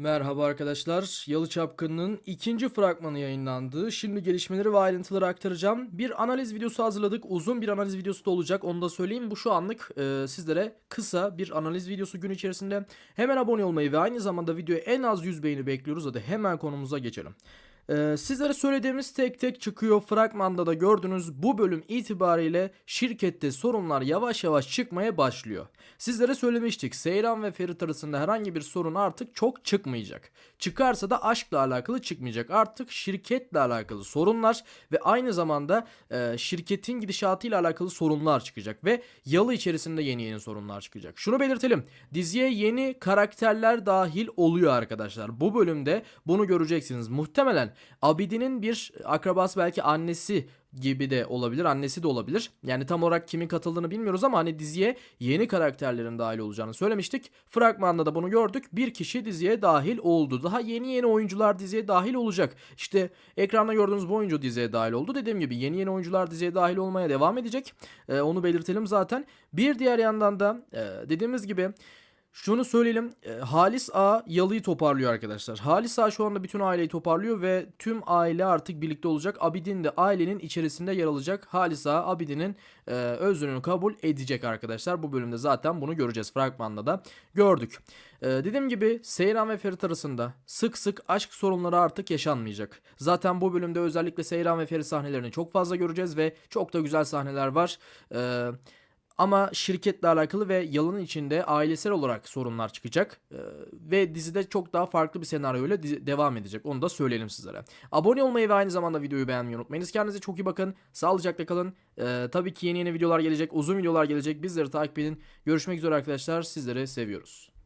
Merhaba arkadaşlar. Yalı Çapkın'ın ikinci fragmanı yayınlandı. Şimdi gelişmeleri ve ayrıntıları aktaracağım. Bir analiz videosu hazırladık. Uzun bir analiz videosu da olacak. Onu da söyleyeyim. Bu şu anlık e, sizlere kısa bir analiz videosu gün içerisinde. Hemen abone olmayı ve aynı zamanda videoya en az 100 beğeni bekliyoruz. Hadi hemen konumuza geçelim. Ee, sizlere söylediğimiz tek tek çıkıyor. Fragmanda da gördünüz. Bu bölüm itibariyle şirkette sorunlar yavaş yavaş çıkmaya başlıyor. Sizlere söylemiştik. Seyran ve Ferit arasında herhangi bir sorun artık çok çıkmayacak. Çıkarsa da aşkla alakalı çıkmayacak. Artık şirketle alakalı sorunlar ve aynı zamanda e, şirketin gidişatıyla alakalı sorunlar çıkacak ve yalı içerisinde yeni yeni sorunlar çıkacak. Şunu belirtelim. Diziye yeni karakterler dahil oluyor arkadaşlar. Bu bölümde bunu göreceksiniz. Muhtemelen Abidin'in bir akrabası belki annesi gibi de olabilir. Annesi de olabilir. Yani tam olarak kimin katıldığını bilmiyoruz ama hani diziye yeni karakterlerin dahil olacağını söylemiştik. Fragmanda da bunu gördük. Bir kişi diziye dahil oldu. Daha yeni yeni oyuncular diziye dahil olacak. İşte ekranda gördüğünüz bu oyuncu diziye dahil oldu. Dediğim gibi yeni yeni oyuncular diziye dahil olmaya devam edecek. Ee, onu belirtelim zaten. Bir diğer yandan da e, dediğimiz gibi şunu söyleyelim. e, Halis A Yalı'yı toparlıyor arkadaşlar. Halis A şu anda bütün aileyi toparlıyor ve tüm aile artık birlikte olacak. Abidin de ailenin içerisinde yer alacak. Halis A Abidin'in e, özrünü kabul edecek arkadaşlar. Bu bölümde zaten bunu göreceğiz. Fragmanda da gördük. E, dediğim gibi Seyran ve Ferit arasında sık sık aşk sorunları artık yaşanmayacak. Zaten bu bölümde özellikle Seyran ve Ferit sahnelerini çok fazla göreceğiz ve çok da güzel sahneler var. Eee ama şirketle alakalı ve yalının içinde ailesel olarak sorunlar çıkacak. Ee, ve dizide çok daha farklı bir senaryoyla devam edecek. Onu da söyleyelim sizlere. Abone olmayı ve aynı zamanda videoyu beğenmeyi unutmayınız. Kendinize çok iyi bakın. Sağlıcakla kalın. Ee, tabii ki yeni yeni videolar gelecek. Uzun videolar gelecek. Bizleri takip edin. Görüşmek üzere arkadaşlar. Sizleri seviyoruz.